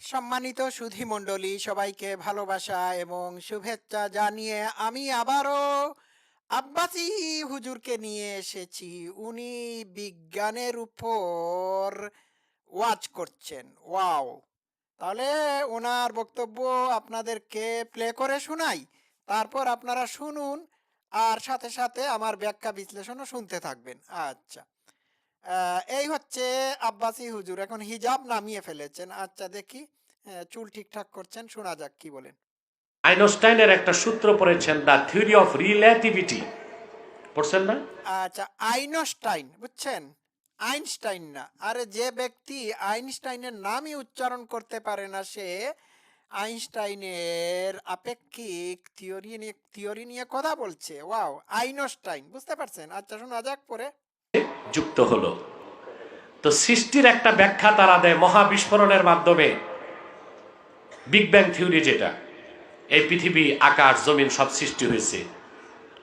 সম্মানিত সুধী মণ্ডলী, সবাইকে ভালোবাসা এবং শুভেচ্ছা জানিয়ে আমি আবারও আব্বাসি হুজুরকে নিয়ে এসেছি। উনি বিজ্ঞানের উপর ওয়াচ করছেন। ওয়াও! তাহলে ওনার বক্তব্য আপনাদেরকে প্লে করে শোনাই। তারপর আপনারা শুনুন আর সাথে সাথে আমার ব্যাখ্যা বিশ্লেষণও শুনতে থাকবেন। আচ্ছা। এই হচ্ছে আব্বাসি হুজুর এখন হিজাব নামিয়ে ফেলেছেন। আচ্ছা দেখি চুল ঠিকঠাক করছেন শোনা যাক কি বলেন। আইনস্টাইনের একটা সূত্র পড়েছেন দ্য থিওরি অফ রিলেটিভিটি পড়ছেন না? আচ্ছা আইনস্টাইন বুঝছেন? আইনস্টাইন না। আরে যে ব্যক্তি আইনস্টাইনের নামই উচ্চারণ করতে পারে না সে আইনস্টাইনের আপেক্ষিক থিওরি নিয়ে থিওরি নিয়ে কথা বলছে। ওয়াও আইনস্টাইন বুঝতে পারছেন? আচ্ছা শোনা যাক পরে। যুক্ত হলো। তো সৃষ্টির একটা ব্যাখ্যা তারা দেয় মহাবিস্ফোরণের মাধ্যমে। বিগ ব্যাং থিওরি যেটা, এই পৃথিবী, আকাশ, জমিন সব সৃষ্টি হয়েছে।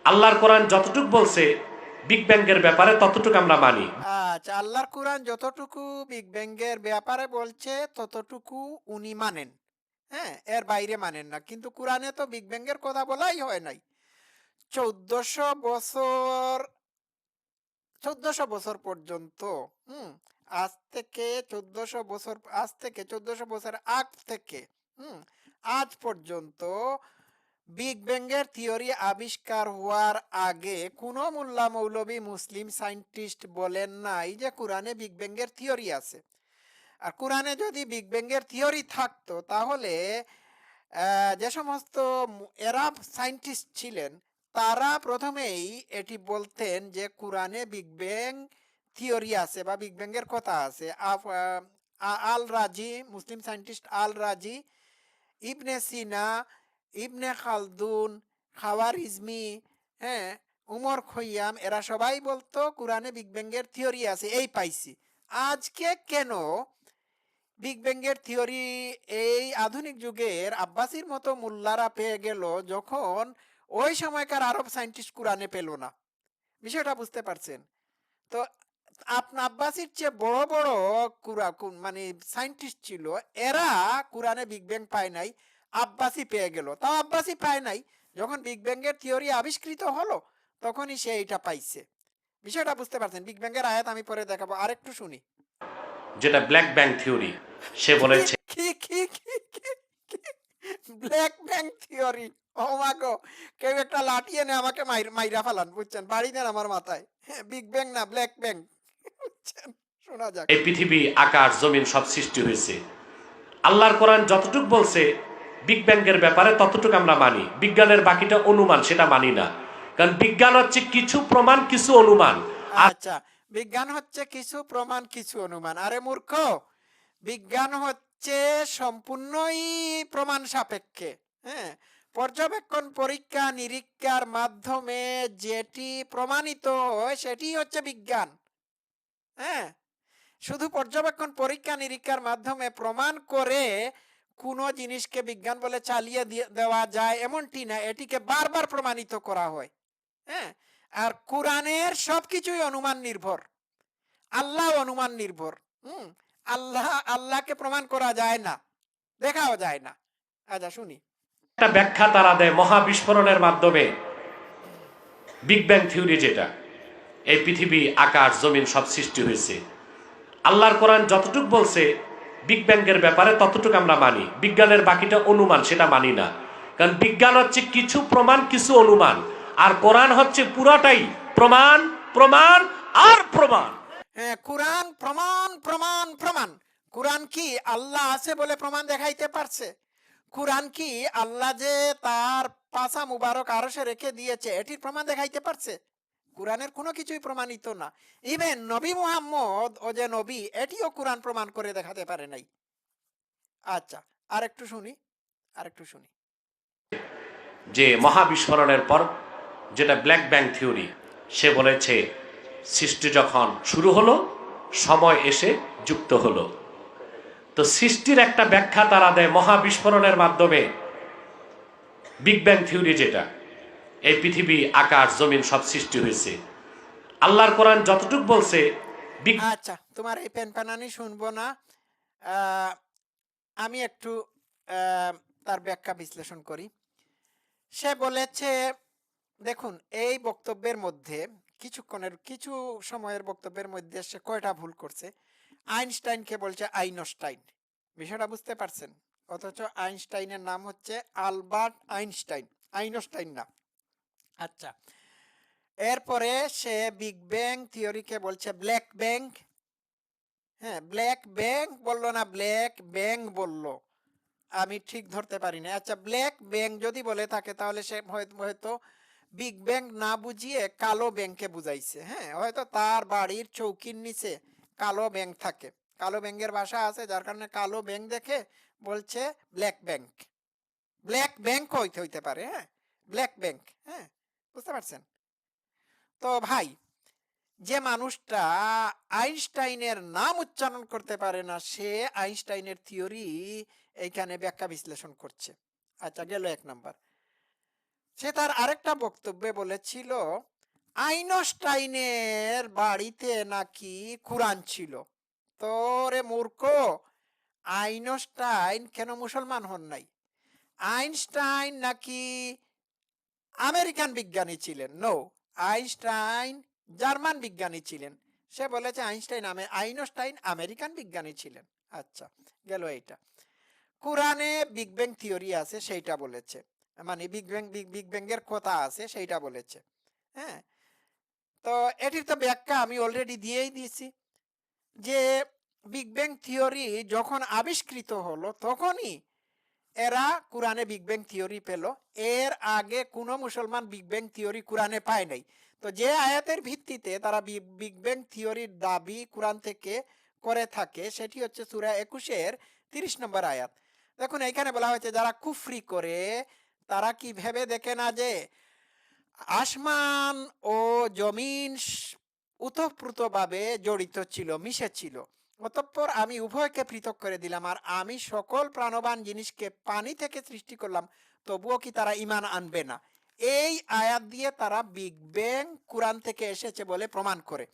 আল্লাহর কোরআন যতটুক বলছে বিগ ব্যাংকের ব্যাপারে ততটুকু আমরা মানি। আচ্ছা আল্লাহর কোরআন যতটুকু বিগ ব্যাংয়ের ব্যাপারে বলছে, ততটুকু উনি মানেন। হ্যাঁ এর বাইরে মানেন না। কিন্তু কোরআনে তো বিগ ব্যাংয়ের কথা বলাই হয় নাই। চৌদ্দশো বছর চোদ্দশো বছর পর্যন্ত, হুম, আজ থেকে চোদ্দশো বছর, আজ থেকে চোদ্দশো বছর আগ থেকে, হুম, আজ পর্যন্ত বিগ ব্যাংয়ের থিওরি আবিষ্কার হওয়ার আগে কোনো মোল্লা মৌলবী মুসলিম সায়েন্টিস্ট বলেন নাই যে কোরআনে বিগ ব্যাংয়ের থিওরি আছে। আর কোরআনে যদি বিগ ব্যাংয়ের থিওরি থাকতো তাহলে যে সমস্ত এরাব সায়েন্টিস্ট ছিলেন তারা প্রথমেই এটি বলতেন যে কোরআনে বিগ ব্যাং থিওরি আছে বা বিগ ব্যাংয়ের কথা আছে। আল রাজি, মুসলিম সায়েন্টিস্ট আল রাজি, ইবনে সিনা, ইবনে খালদুন, খাওয়ারিজমি হ্যাঁ উমর খৈয়াম, এরা সবাই বলতো কোরআনে বিগ ব্যাংয়ের থিওরি আছে, এই পাইছি। আজকে কেন বিগ ব্যাংয়ের থিওরি এই আধুনিক যুগের আব্বাসির মতো মোল্লারা পেয়ে গেল যখন ওই সময়কার আরব সায়েন্টিস্ট কোরআনে পেল না। বিষয়টা বুঝতে পারছেন? তো আপনা আব্বাসির চেয়ে বড় বড় কুরা মানে সায়েন্টিস্ট ছিল এরা কোরআনে বিগ ব্যাং পায় নাই আব্বাসি পেয়ে গেল। তাও আব্বাসি পায় নাই যখন বিগ ব্যাংয়ের থিওরি আবিষ্কৃত হলো তখনই সে এটা পাইছে। বিষয়টা বুঝতে পারছেন? বিগ ব্যাংয়ের আয়াত আমি পরে দেখাবো আরেকটু শুনি। যেটা ব্ল্যাক ব্যাং থিওরি সে বলেছে কি কি কি? ব্ল্যাক ব্যাং থিওরি। ও কেউ একটা লাঠি এনে আমাকে মাইর মাইরা ফালান বুঝছেন? বাড়ি দেন আমার মাথায়। বিগ ব্যাং না ব্ল্যাক ব্যাং। বুঝছেন? শোনা যাক। এই পৃথিবী আকাশ জমিন সব সৃষ্টি হয়েছে। আল্লাহর কোরআন যতটুক বলছে বিগ ব্যাংকের ব্যাপারে ততটুকু আমরা মানি। বিজ্ঞানের বাকিটা অনুমান সেটা মানি না। কারণ বিজ্ঞান হচ্ছে কিছু প্রমাণ কিছু অনুমান। আচ্ছা বিজ্ঞান হচ্ছে কিছু প্রমাণ কিছু অনুমান। আরে মূর্খ বিজ্ঞান হচ্ছে সম্পূর্ণই প্রমাণ সাপেক্ষে হ্যাঁ? পর্যবেক্ষণ, পরীক্ষা, নিরীক্ষার মাধ্যমে যেটি প্রমাণিত হয় সেটি হচ্ছে বিজ্ঞান হ্যাঁ? শুধু পর্যবেক্ষণ, পরীক্ষা, নিরীক্ষার মাধ্যমে প্রমাণ করে কোনো জিনিসকে বিজ্ঞান বলে চালিয়ে দেওয়া যায় এমনটি না, এটিকে বারবার প্রমাণিত করা হয় হ্যাঁ? আর কোরআনের সবকিছুই অনুমান নির্ভর আল্লাহ অনুমান নির্ভর, হুম? আল্লাহ, আল্লাহকে প্রমাণ করা যায় না, দেখাও যায় না। আচ্ছা শুনি। একটা ব্যাখ্যা তারা দেয় মহাবিস্ফোরণের মাধ্যমে। বিগ ব্যাং থিওরি যেটা, এই পৃথিবী, আকাশ, জমিন সব সৃষ্টি হয়েছে। আল্লাহর কোরআন যতটুক বলছে বিগ ব্যাংকের ব্যাপারে ততটুকু আমরা মানি। বিজ্ঞানের বাকিটা অনুমান, সেটা মানি না। কারণ বিজ্ঞান হচ্ছে কিছু প্রমাণ, কিছু অনুমান। আর কোরআন হচ্ছে পুরাটাই প্রমাণ প্রমাণ আর প্রমাণ। কোরআন প্রমাণ প্রমাণ প্রমাণ। কোরআন কি আল্লাহ আছে বলে প্রমাণ দেখাইতে পারছে? কোরআন কি আল্লাহ যে তার পাশা মুবারক আরশে রেখে দিয়েছে, এটির প্রমাণ দেখাইতে পারছে? কোরআনের কোনো কিছুই প্রমাণিত না। ইভেন নবী মুহাম্মদ ও যে নবী, এটিও কোরআন প্রমাণ করে দেখাতে পারে নাই। আচ্ছা আরেকটু শুনি আরেকটু শুনি। যে মহাবিস্ফোরণের পর, যেটা ব্ল্যাক ব্যাং থিওরি সে বলেছে সৃষ্টি যখন শুরু হলো, সময় এসে যুক্ত হলো। তো সৃষ্টির একটা ব্যাখ্যা তারা দেয় মহাবিস্ফোরণের মাধ্যমে। বিগ ব্যাং থিওরি যেটা, এই পৃথিবী, আকাশ, জমিন সব সৃষ্টি হয়েছে। আল্লাহর কোরআন যতটুক বলছে আচ্ছা তোমার এই পেন পেনানি শুনব না। আমি একটু তার ব্যাখ্যা বিশ্লেষণ করি। সে বলেছে, দেখুন, এই বক্তব্যের মধ্যে কিছুক্ষণের, কিছু সময়ের বক্তব্যের মধ্যে সে কয়টা ভুল করছে? আইনস্টাইনকে বলছে আইনস্টাইন। বিষয়টা বুঝতে পারছেন? অথচ আইনস্টাইনের নাম হচ্ছে আলবার্ট আইনস্টাইন। আইনস্টাইন না। আচ্ছা। এরপরে সে বিগ ব্যাং থিওরিকে বলছে ব্ল্যাক ব্যাংক হ্যাঁ ব্ল্যাক ব্যাংক বলল না, ব্ল্যাক ব্যাং বলল। আমি ঠিক ধরতে পারি না আচ্ছা ব্ল্যাক ব্যাং যদি বলে থাকে তাহলে সে হয়তো বিগ ব্যাং না বুঝিয়ে কালো ব্যাংকে বুঝাইছে হ্যাঁ? হয়তো তার বাড়ির চৌকির নিচে কালো ব্যাংক থাকে। কালো ব্যাংকের ভাষা আছে, যার কারণে কালো ব্যাংক দেখে বলছে ব্ল্যাক ব্যাংক ব্ল্যাক ব্যাংক হইতে হইতে পারে হ্যাঁ? ব্ল্যাক ব্যাংক হ্যাঁ? বুঝতে পারছেন? তো ভাই, যে মানুষটা আইনস্টাইনের নাম উচ্চারণ করতে পারে না, সে আইনস্টাইনের থিওরি এইখানে ব্যাখ্যা বিশ্লেষণ করছে। আচ্ছা গেল এক নাম্বার। সে তার আরেকটা বক্তব্যে বলেছিল, আইনস্টাইনের বাড়িতে নাকি কোরআন ছিল? তো রে মূর্খ, আইনস্টাইন কেন মুসলমান হন নাই? আইনস্টাইন নাকি আমেরিকান বিজ্ঞানী ছিলেন? নো আইনস্টাইন জার্মান বিজ্ঞানী ছিলেন। সে বলেছে আইনস্টাইন আমে, আইনস্টাইন আমেরিকান বিজ্ঞানী ছিলেন। আচ্ছা গেল এইটা। কোরআনে বিগ ব্যাং থিওরি আছে, সেইটা বলেছে। মানে বিগ ব্যাং বিগ বিগ ব্যাংয়ের কথা আছে, সেইটা বলেছে। হ্যাঁ? তো এটির তো ব্যাখ্যা আমি অলরেডি দিয়েই দিয়েছি যে বিগ ব্যাং থিওরি যখন আবিষ্কৃত হলো, তখনই এরা কোরআনে বিগ ব্যাং থিওরি পেল। এর আগে কোনো মুসলমান বিগ ব্যাং থিওরি কোরআনে পায় নাই। তো যে আয়াতের ভিত্তিতে তারা বিগ ব্যাং থিওরির দাবি কোরআন থেকে করে থাকে, সেটি হচ্ছে সুরা একুশের তিরিশ নম্বর আয়াত। দেখুন, এইখানে বলা হয়েছে, যারা কুফরি করে তারা কি ভেবে দেখে না যে আসমান ও জমিন উতপ্রুতভাবে জড়িত ছিল মিশেছিল অতঃপর আমি উভয়কে পৃথক করে দিলাম আর আমি সকল প্রাণবান জিনিসকে পানি থেকে সৃষ্টি করলাম, তবুও কি তারা ইমান আনবে না? এই আয়াত দিয়ে তারা বিগ ব্যাং কোরআন থেকে এসেছে বলে প্রমাণ করে।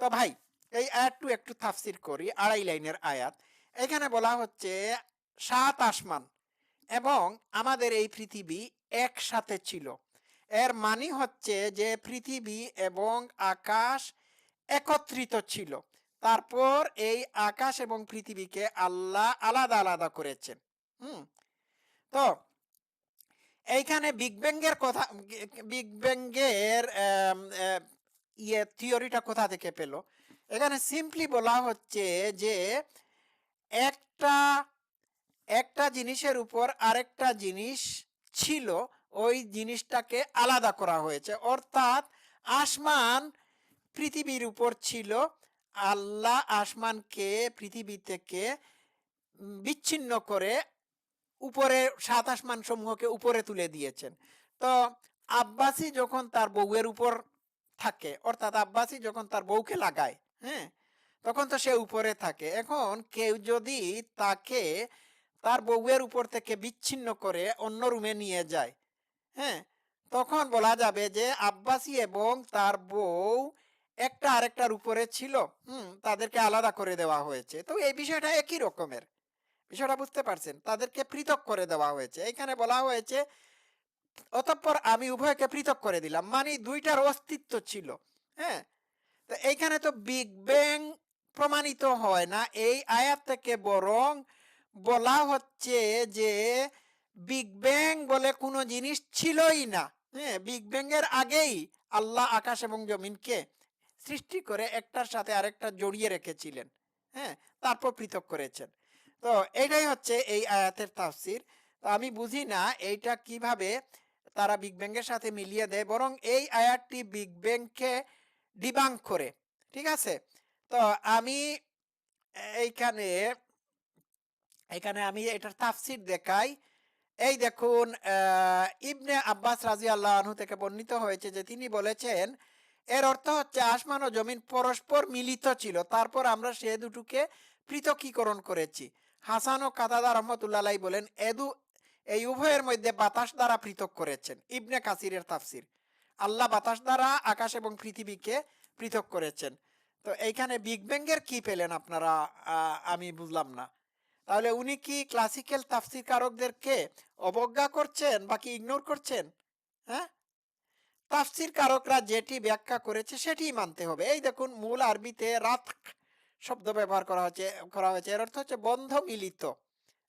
তো ভাই, এই আয়াতটু একটু তাফসির করি, আড়াই লাইনের আয়াত। এখানে বলা হচ্ছে সাত আসমান। এবং আমাদের এই পৃথিবী একসাথে ছিল। এর মানে হচ্ছে যে পৃথিবী এবং আকাশ একত্রিত ছিল। তারপর এই আকাশ এবং পৃথিবীকে আল্লাহ আলাদা আলাদা করেছেন হুম? তো এইখানে বিগ ব্যাংয়ের কথা বিগ ব্যাংয়ের ইয়ে থিওরিটা কোথা থেকে পেল? এখানে সিম্পলি বলা হচ্ছে যে একটা একটা জিনিসের উপর আরেকটা জিনিস ছিল, ওই জিনিসটাকে আলাদা করা হয়েছে। অর্থাৎ আসমান পৃথিবীর উপর ছিল, আল্লাহ আসমানকে পৃথিবী থেকে বিচ্ছিন্ন করে উপরে, সাত আসমান সমূহকে উপরে তুলে দিয়েছেন। তো আব্বাসি যখন তার বউয়ের উপর থাকে, অর্থাৎ আব্বাসি যখন তার বউকে লাগায় হ্যাঁ তখন তো সে উপরে থাকে। এখন কেউ যদি তাকে তার বউয়ের উপর থেকে বিচ্ছিন্ন করে অন্য রুমে নিয়ে যায়। হ্যাঁ তখন বলা যাবে যে আব্বাসী এবং তার বউ একটা আরেকটার উপরে ছিল। হুম, তাদেরকে আলাদা করে দেওয়া হয়েছে। তো এই বিষয়টা একই রকমের। বিষয়টা বুঝতে পারছেন? তাদেরকে পৃথক করে দেওয়া হয়েছে। এখানে বলা হয়েছে, অতঃপর আমি উভয়কে পৃথক করে দিলাম। মানে দুইটার অস্তিত্ব ছিল। হ্যাঁ তো এইখানে তো বিগ ব্যাং প্রমাণিত হয় না। এই আয়াত থেকে বরং বলা হচ্ছে যে বিগ ব্যাং বলে কোনো জিনিস ছিলই না। হ্যাঁ বিগ ব্যাং এর আগেই আল্লাহ আকাশ এবং জমিনকে সৃষ্টি করে একটার সাথে আরেকটা জড়িয়ে রেখেছিলেন। হ্যাঁ তারপর পৃথক করেছেন। তো এটাই হচ্ছে এই আয়াতের তাফসির। তো আমি বুঝি না এইটা কীভাবে তারা বিগ ব্যাংয়ের সাথে মিলিয়ে দেয়, বরং এই আয়াতটি বিগ ব্যাংকে ডিবাং করে। ঠিক আছে? তো আমি এইখানে এখানে আমি এটার তাফসির দেখাই। এই দেখুন ইবনে আব্বাস রাজি আল্লাহ আনহু থেকে বর্ণিত হয়েছে যে তিনি বলেছেন, এর অর্থ হচ্ছে আসমান ও জমিন পরস্পর মিলিত ছিল। তারপর আমরা সে দুটোকে পৃথকীকরণ করেছি। হাসান ও কাতাদা রহমতুল্লাহ বলেন এদু এই উভয়ের মধ্যে বাতাস দ্বারা পৃথক করেছেন। ইবনে কাসিরের তাফসির। আল্লাহ বাতাস দ্বারা আকাশ এবং পৃথিবীকে পৃথক করেছেন। তো এইখানে বিগ ব্যাংয়ের কি পেলেন আপনারা? আমি বুঝলাম না। তাহলে উনি কি ক্লাসিক্যাল তাফসির কারকদেরকে অবজ্ঞা করছেন বা কি ইগনোর করছেন? হ্যাঁ? তাফসির কারকরা যেটি ব্যাখ্যা করেছে সেটি মানতে হবে। এই দেখুন, মূল আরবিতে রাত শব্দ ব্যবহার করা হচ্ছে, করা হয়েছে। এর অর্থ হচ্ছে বন্ধ মিলিত।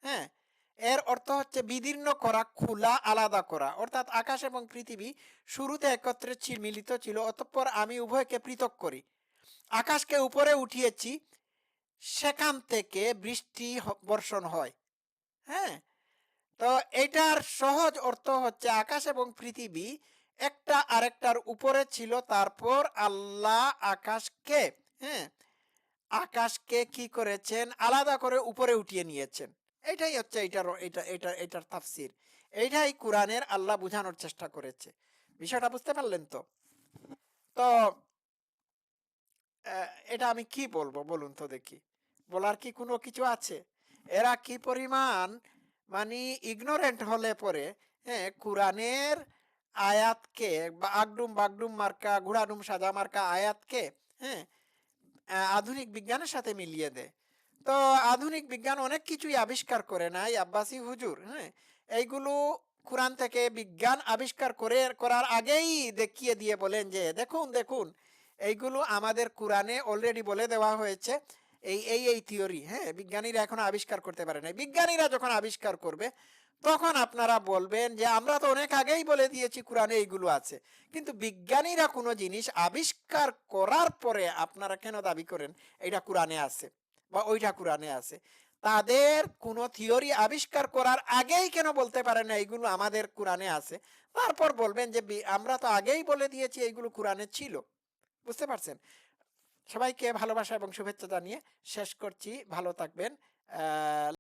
হ্যাঁ? এর অর্থ হচ্ছে বিদীর্ণ করা, খোলা, আলাদা করা। অর্থাৎ আকাশ এবং পৃথিবী শুরুতে একত্রে মিলিত ছিল, অতঃপর আমি উভয়কে পৃথক করি। আকাশকে উপরে উঠিয়েছি সেখান থেকে বৃষ্টি বর্ষণ হয়। হ্যাঁ? তো এটার সহজ অর্থ হচ্ছে আকাশ এবং পৃথিবী একটা আরেকটার উপরে ছিল, তারপর আল্লাহ আকাশকে হ্যাঁ? আকাশকে কি করেছেন? আলাদা করে উপরে উঠিয়ে নিয়েছেন। এটাই হচ্ছে এটার এটা এটা, এটার তাফসির। এইটাই কোরআনের আল্লাহ বোঝানোর চেষ্টা করেছে। বিষয়টা বুঝতে পারলেন তো? তো এটা আমি কি বলব? বলুন তো দেখি। বলার কি কোনো কিছু আছে? এরা কি পরিমাণ মানে ইগনোরেন্ট হলে পরে হ্যাঁ কোরআনের আয়াতকে বা আগডুম বাগডুম মার্কা, ঘোড়াডুম সাদা মার্কা আয়াতকে হ্যাঁ আধুনিক বিজ্ঞানের সাথে মিলিয়ে দেয়। তো আধুনিক বিজ্ঞান অনেক কিছুই আবিষ্কার করে নাই আব্বাসি হুজুর হ্যাঁ এইগুলো কোরআন থেকে বিজ্ঞান আবিষ্কার করে, করার আগেই দেখিয়ে দিয়ে বলেন যে, দেখুন দেখুন, এইগুলো আমাদের কোরআনে অলরেডি বলে দেওয়া হয়েছে এই এই এই থিওরি হ্যাঁ? বিজ্ঞানীরা এখনও আবিষ্কার করতে পারে নাই। বিজ্ঞানীরা যখন আবিষ্কার করবে, তখন আপনারা বলবেন যে, আমরা তো অনেক আগেই বলে দিয়েছি কোরআনে এইগুলো আছে। কিন্তু বিজ্ঞানীরা কোনো জিনিস আবিষ্কার করার পরে আপনারা কেন দাবি করেন এটা কোরআনে আছে বা ওইটা কোরআনে আছে? তাদের কোনো থিওরি আবিষ্কার করার আগেই কেন বলতে পারে না, এইগুলো আমাদের কোরআনে আছে? তারপর বলবেন যে আমরা তো আগেই বলে দিয়েছি, এইগুলো কোরআনে ছিল। বুঝতে পারছেন? সবাইকে ভালোবাসা এবং শুভেচ্ছা জানিয়ে শেষ করছি। ভালো থাকবেন।